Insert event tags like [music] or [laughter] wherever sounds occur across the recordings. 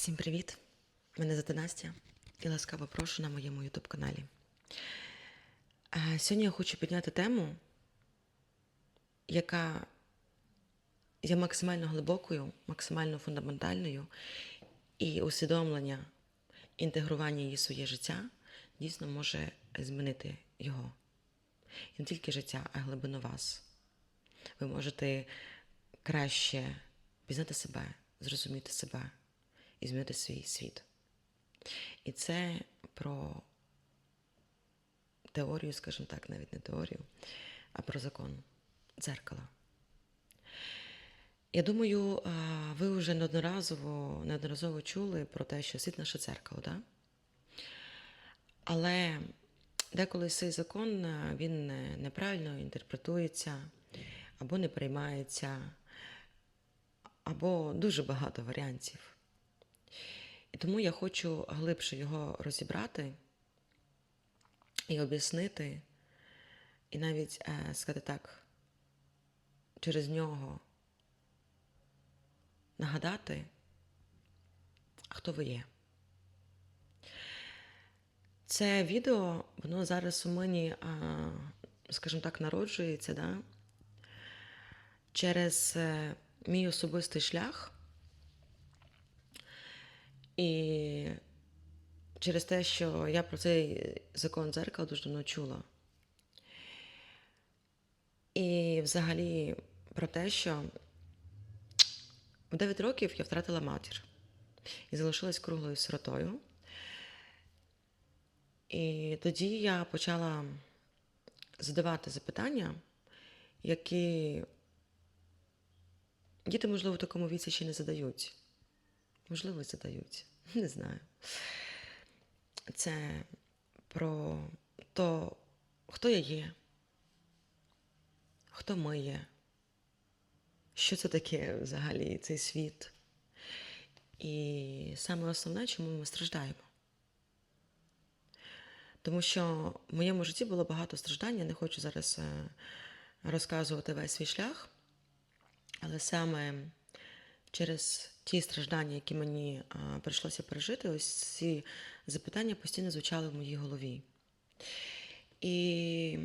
Всім привіт! Мене звати Настя і ласкаво прошу на моєму YouTube каналі. Сьогодні я хочу підняти тему, яка є максимально глибокою, максимально фундаментальною, і усвідомлення, інтегрування її в своє життя дійсно може змінити його. І не тільки життя, а й глибину вас. Ви можете краще пізнати себе, зрозуміти себе і змінити свій світ. І це про теорію, скажімо так, навіть не теорію, а про закон дзеркала. Я думаю, ви вже неодноразово, неодноразово чули про те, що світ наше дзеркало, да? Але деколи цей закон він неправильно інтерпретується або не приймається, або дуже багато варіантів. І тому я хочу глибше його розібрати і об'яснити, і навіть е, сказати так, через нього нагадати, хто ви є. Це відео, воно зараз у мені, а, скажімо так, народжується, да? через е, мій особистий шлях. І через те, що я про цей закон дзеркала дуже давно чула. І взагалі про те, що в 9 років я втратила матір і залишилась круглою сиротою. І тоді я почала задавати запитання, які діти, можливо, в такому віці ще не задають. Можливо, задають. Не знаю. Це про то, хто я є, хто ми є, що це таке взагалі цей світ. І саме основне, чому ми страждаємо. Тому що в моєму житті було багато страждань, я не хочу зараз е, розказувати весь свій шлях, але саме через ті страждання, які мені прийшлося пережити, ось ці запитання постійно звучали в моїй голові. І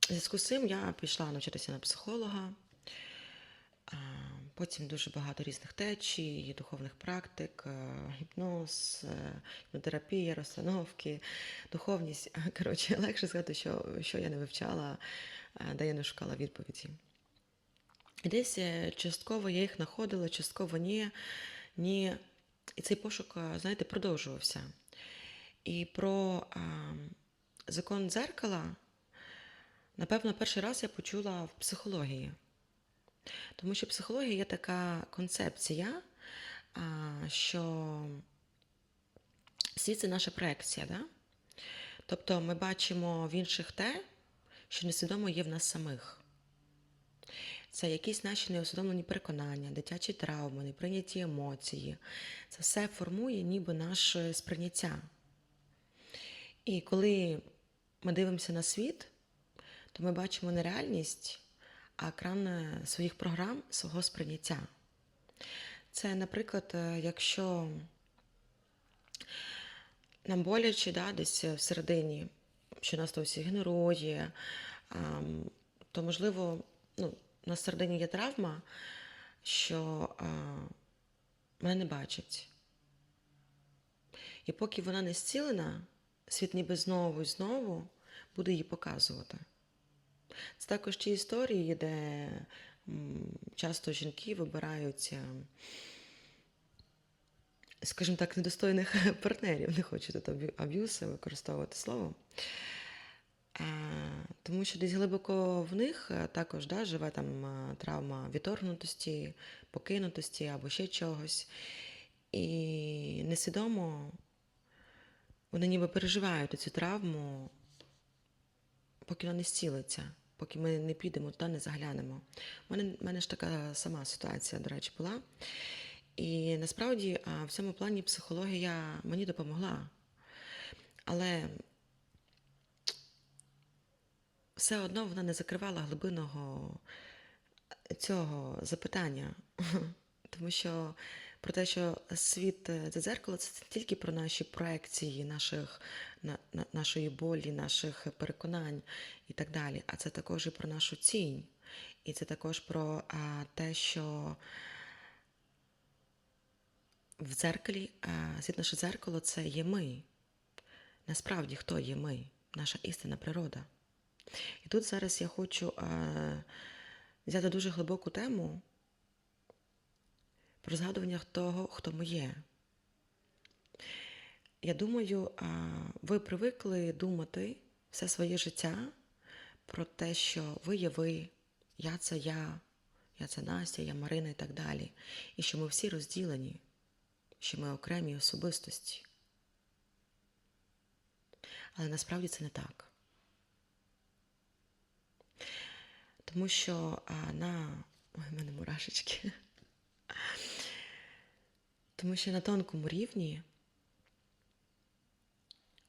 в зв'язку з цим я пішла навчатися на психолога. Потім дуже багато різних течій, духовних практик, гіпноз, е, гіпнотерапія, розстановки, духовність. [laughs] Коротше, легше сказати, що, що я не вивчала, е, де я не шукала відповіді. Десь е, частково я їх знаходила, частково ні. ні. І цей пошук, е, знаєте, продовжувався. І про а, закон дзеркала, напевно, перший раз я почула в психології. Тому що психологія є така концепція, а, що світ це наша проекція. Да? Тобто ми бачимо в інших те, що несвідомо є в нас самих. Це якісь наші неусвідомлені переконання, дитячі травми, неприйняті емоції. Це все формує ніби наше сприйняття. І коли ми дивимося на світ, то ми бачимо не реальність, а екран своїх програм, свого сприйняття. Це, наприклад, е, якщо нам боляче да, десь всередині, що нас то всі генерує, то можливо, ну, у нас всередині є травма, що а, мене не бачать. І поки вона не зцілена, світ ніби знову і знову буде її показувати. Це також ті історії, де часто жінки вибирають, скажімо так, недостойних [laughs] партнерів. Не хочу тут аб'ю- аб'юз використовувати слово. Тому що десь глибоко в них е, також да, живе там е, травма відторгнутості, покинутості або ще чогось. І несвідомо вони ніби переживають цю травму, поки вона не зцілиться, поки ми не підемо туди, не заглянемо. У мене, мене ж така сама ситуація, до речі, була. І насправді в цьому плані психологія мені допомогла. Але все одно вона не закривала глибинного цього запитання. [laughs] Тому що про те, що світ е, це дзеркало, це тільки про наші проекції, наших, на, на, нашої болі, наших переконань і так далі. А це також і про нашу цінь. І це також про а, те, що в дзеркалі, а, світ наше дзеркало це є ми. Насправді, хто є ми? Наша істинна природа. І тут зараз я хочу а, взяти дуже глибоку тему про згадування того, хто ми є. Я думаю, а, ви привикли думати все своє життя про те, що ви є ви, я це я, я це Настя, я Марина і так далі. І що ми всі розділені, що ми окремі особистості. Але насправді це не так. Тому що а, на. Ой, в мене мурашечки. Тому що на тонкому рівні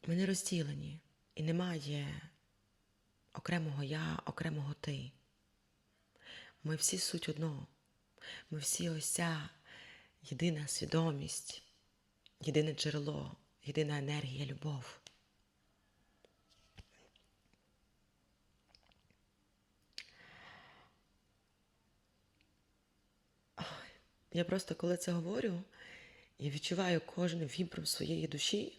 ми не розділені і немає окремого я, окремого ти. Ми всі суть одно. Ми всі ось ця єдина свідомість, єдине джерело, єдина енергія, любов. Я просто коли це говорю, я відчуваю кожним вібром своєї душі.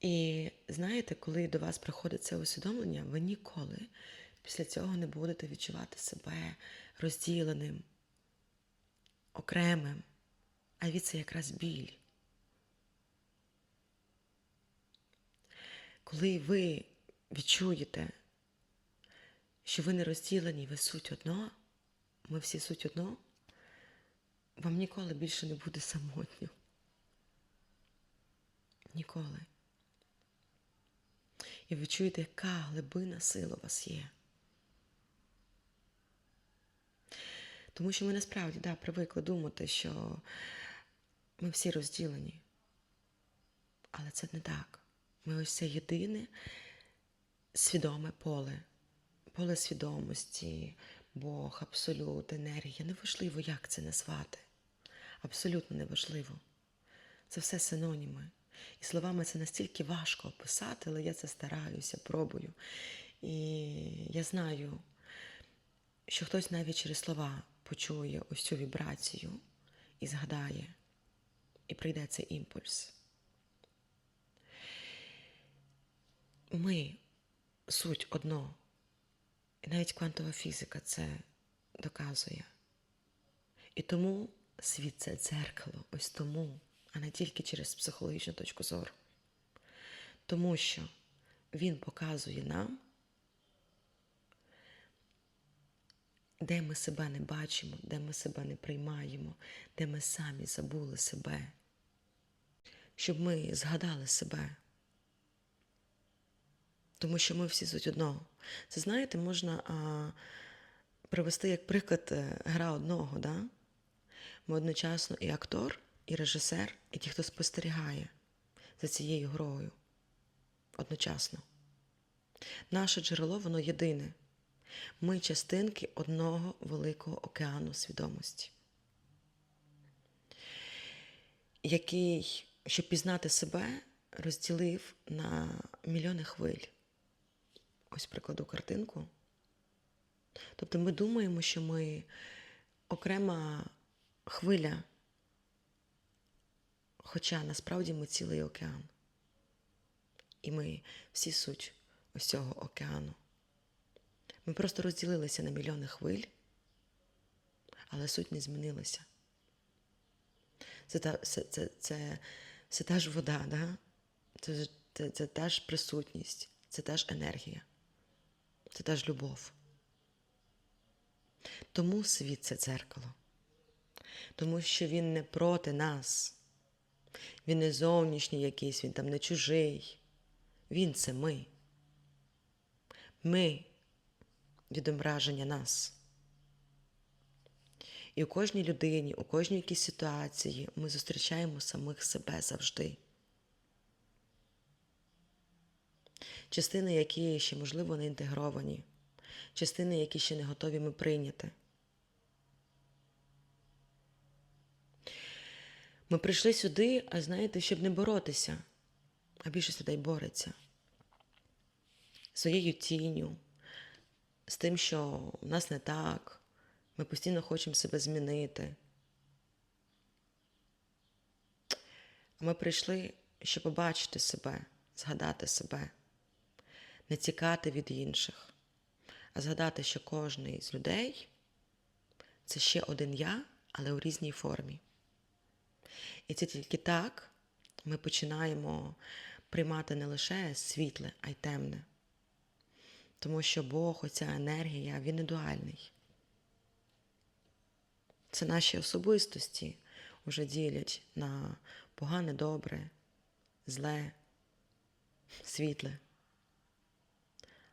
І знаєте, коли до вас приходить це усвідомлення, ви ніколи після цього не будете відчувати себе розділеним, окремим, а від це якраз біль. Коли ви відчуєте, що ви не розділені, ви суть одно, ми всі суть одно, вам ніколи більше не буде самотньо. Ніколи. І ви чуєте, яка глибина сила у вас є. Тому що ми насправді да, привикли думати, що ми всі розділені. Але це не так. Ми ось це єдине свідоме поле, поле свідомості, Бог, абсолют, енергія. Неважливо, як це назвати. Абсолютно неважливо. Це все синоніми. І словами це настільки важко описати, але я це стараюся, пробую. І я знаю, що хтось навіть через слова почує ось цю вібрацію і згадає, і прийде цей імпульс. Ми суть одно, і навіть квантова фізика це доказує. І тому світ це дзеркало, ось тому, а не тільки через психологічну точку зору. Тому що він показує нам, де ми себе не бачимо, де ми себе не приймаємо, де ми самі забули себе, щоб ми згадали себе. Тому що ми всі суть одного. Це знаєте, можна а, привести як приклад е, гра одного. Да? Ми одночасно і актор, і режисер, і ті, хто спостерігає за цією грою. Одночасно. Наше джерело, воно єдине. Ми частинки одного великого океану свідомості, який, щоб пізнати себе, розділив на мільйони хвиль. Ось прикладу картинку. Тобто ми думаємо, що ми окрема хвиля, хоча насправді ми цілий океан. І ми всі суть ось цього океану. Ми просто розділилися на мільйони хвиль, але суть не змінилася. Це та, це, це, це, це та ж вода, да? це, це, це та ж присутність, це та ж енергія, це та ж любов. Тому світ це дзеркало. Тому що він не проти нас. Він не зовнішній якийсь, він там не чужий. Він це ми. Ми відображення нас. І у кожній людині, у кожній якійсь ситуації ми зустрічаємо самих себе завжди. Частини, які ще, можливо, не інтегровані, частини, які ще не готові ми прийняти. Ми прийшли сюди, а знаєте, щоб не боротися, а більшість людей бореться своєю тінню, з тим, що в нас не так, ми постійно хочемо себе змінити. Ми прийшли, щоб побачити себе, згадати себе, не тікати від інших, а згадати, що кожен з людей це ще один я, але у різній формі. І це тільки так ми починаємо приймати не лише світле, а й темне. Тому що Бог, оця енергія, він не дуальний. Це наші особистості вже ділять на погане, добре, зле, світле.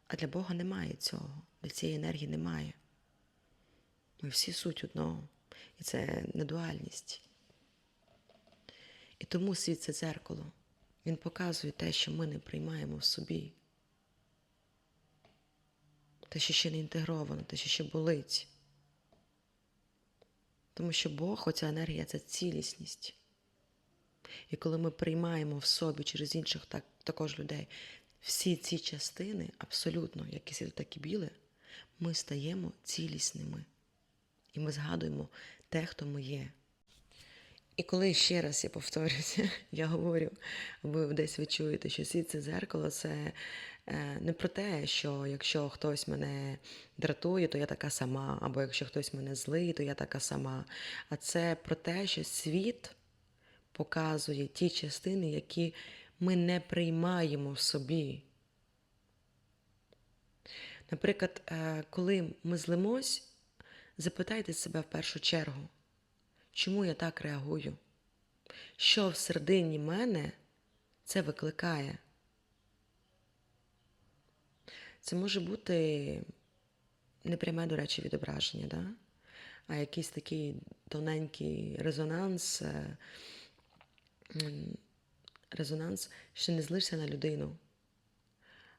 А для Бога немає цього, для цієї енергії немає. Ми всі суть одного. І це не дуальність. І тому світ це дзеркало. Він показує те, що ми не приймаємо в собі. Те, що ще не інтегровано, те, що ще болить. Тому що Бог, оця енергія це цілісність. І коли ми приймаємо в собі через інших так, також людей всі ці частини, абсолютно, як і світло, так і біле, ми стаємо цілісними. І ми згадуємо те, хто ми є. І коли ще раз я повторюся, [laughs] я говорю, ви десь ви чуєте, що світ це дзеркало, це е, не про те, що якщо хтось мене дратує, то я така сама, або якщо хтось мене злий, то я така сама. А це про те, що світ показує ті частини, які ми не приймаємо в собі. Наприклад, е, коли ми злимось, запитайте себе в першу чергу, чому я так реагую? Що всередині мене це викликає? Це може бути непряме, до речі, відображення, да? а якийсь такий тоненький резонанс, е, резонанс, що не злишся на людину,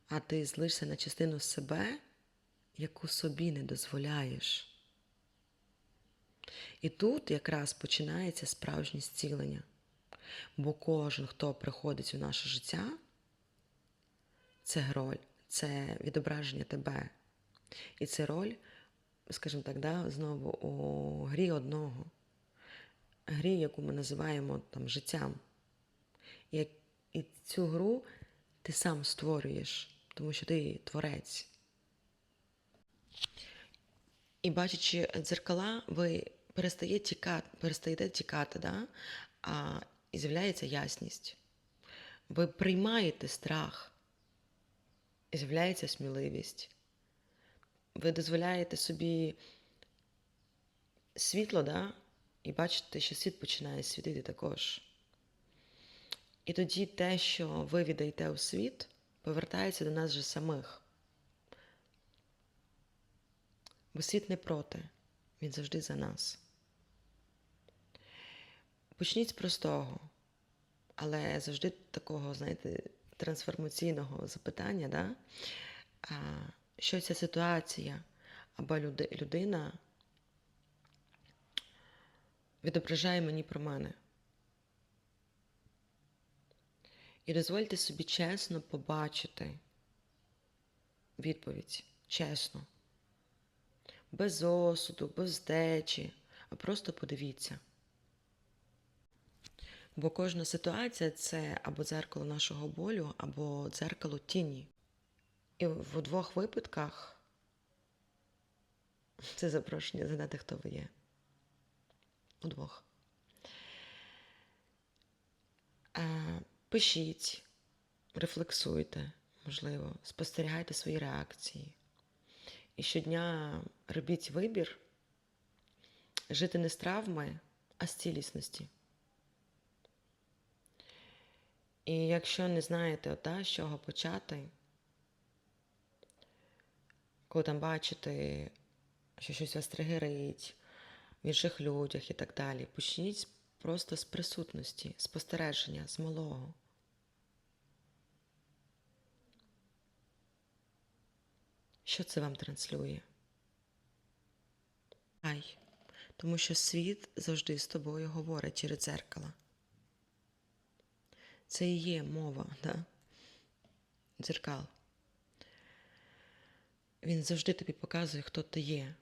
а ти злишся на частину себе, яку собі не дозволяєш. І тут якраз починається справжнє зцілення. Бо кожен, хто приходить у наше життя, це роль, це відображення тебе. І це роль, скажімо так, да, знову у грі одного, грі, яку ми називаємо там життям. І, і цю гру ти сам створюєш, тому що ти творець. І бачачи дзеркала, ви перестає тікати, перестаєте тікати, да? а і з'являється ясність. Ви приймаєте страх, і з'являється сміливість. Ви дозволяєте собі світло, да? і бачите, що світ починає світити також. І тоді те, що ви віддаєте у світ, повертається до нас же самих. Бо світ не проти, він завжди за нас. Почніть з простого, але завжди такого, знаєте, трансформаційного запитання, да? а, що ця ситуація або люди, людина відображає мені про мене. І дозвольте собі чесно побачити відповідь, чесно без осуду, без втечі, а просто подивіться. Бо кожна ситуація це або дзеркало нашого болю, або дзеркало тіні. І в двох випадках це запрошення задати, хто ви є. У двох. Пишіть, рефлексуйте, можливо, спостерігайте свої реакції. І щодня робіть вибір жити не з травми, а з цілісності. І якщо не знаєте, ота, з чого почати, коли там бачите, що щось вас тригерить в інших людях і так далі, почніть просто з присутності, спостереження, з малого. Що це вам транслює? Ай, тому що світ завжди з тобою говорить через дзеркало. Це і є мова, да? дзеркал. Він завжди тобі показує, хто ти є.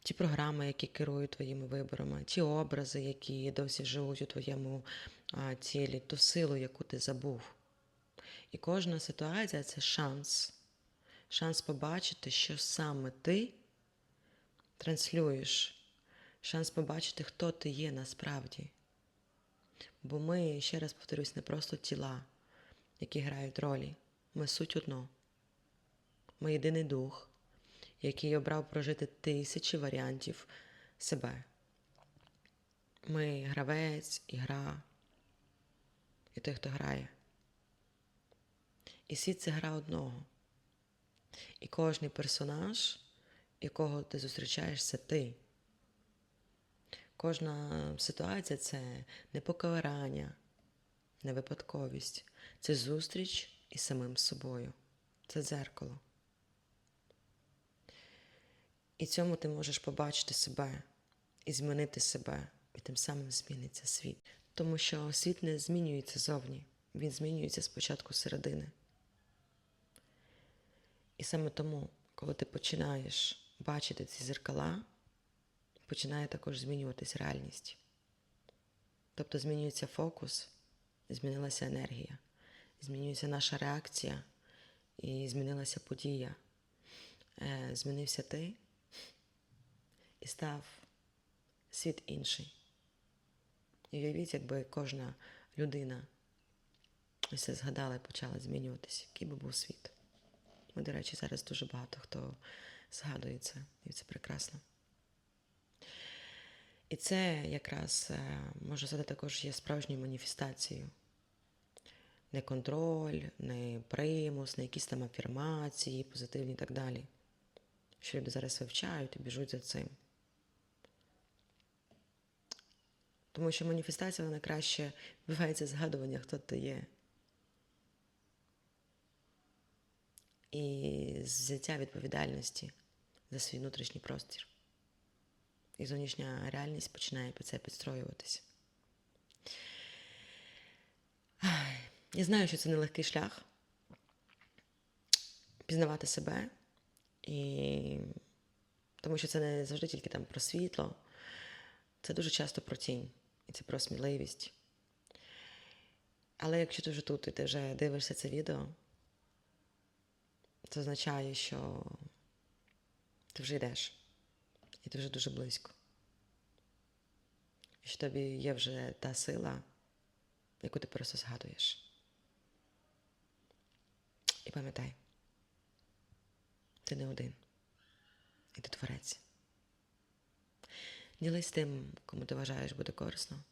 Ті програми, які керують твоїми виборами, ті образи, які досі живуть у твоєму а, тілі, ту силу, яку ти забув. І кожна ситуація це шанс. Шанс побачити, що саме ти транслюєш. Шанс побачити, хто ти є насправді. Бо ми, ще раз повторюсь, не просто тіла, які грають ролі. Ми суть одно. Ми єдиний дух, який обрав прожити тисячі варіантів себе. Ми гравець і гра, і той, хто грає. І світ це гра одного. І кожний персонаж, якого ти зустрічаєш, це ти. Кожна ситуація це не покарання, не випадковість. Це зустріч із самим собою. Це дзеркало. І цьому ти можеш побачити себе і змінити себе, і тим самим зміниться світ. Тому що світ не змінюється зовні, він змінюється спочатку середини. І саме тому, коли ти починаєш бачити ці зеркала, починає також змінюватись реальність. Тобто змінюється фокус, змінилася енергія, змінюється наша реакція і змінилася подія. Е, Змінився ти і став світ інший. І уявіть, якби кожна людина все згадала і почала змінюватися, який би був світ. Ми, до речі, зараз дуже багато хто згадує це, і це прекрасно. І це якраз, е, можу сказати, також є справжньою маніфестацією. Не контроль, не примус, не якісь там афірмації, позитивні і так далі. Що люди зараз вивчають і біжуть за цим. Тому що маніфестація вона краще [laughs] відбувається згадування, хто ти є. І взяття відповідальності за свій внутрішній простір. І зовнішня реальність починає під це підстроюватися. Я знаю, що це нелегкий шлях пізнавати себе, і... тому що це не завжди тільки там про світло, це дуже часто про тінь, і це про сміливість. Але якщо ти вже тут і ти вже дивишся це відео, це означає, що ти вже йдеш, і ти вже дуже близько. І що тобі є вже та сила, яку ти просто згадуєш. І пам'ятай, ти не один, і ти творець. Ділись тим, кому ти вважаєш буде корисно.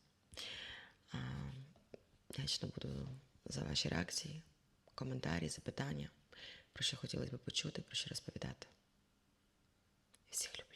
Вдячна буду за ваші реакції, коментарі, запитання, про що хотілося б почути, про що розповідати. Всіх люблю.